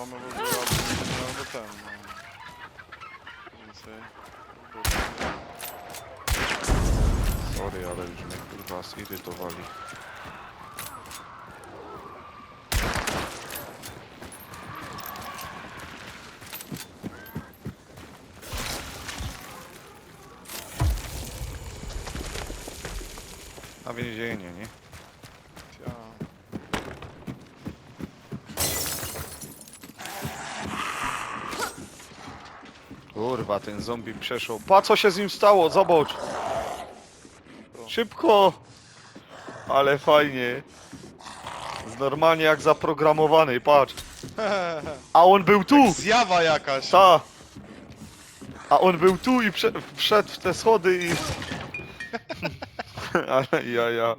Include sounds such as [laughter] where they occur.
mamy w ogóle albo ten, no. Więcej. Sorry, ale już mnie kurwa zirytowali. Na więzienie, nie? Ja. Kurwa, ten zombie przeszł. Pa, co się z nim stało? Zobacz! Szybko! Ale fajnie. Normalnie jak zaprogramowany, patrz. [laughs] A on był tu! Zjawa jakaś! Ta! A on był tu i prze wszedł w te schody i... [laughs] [laughs] Ale ja, ja.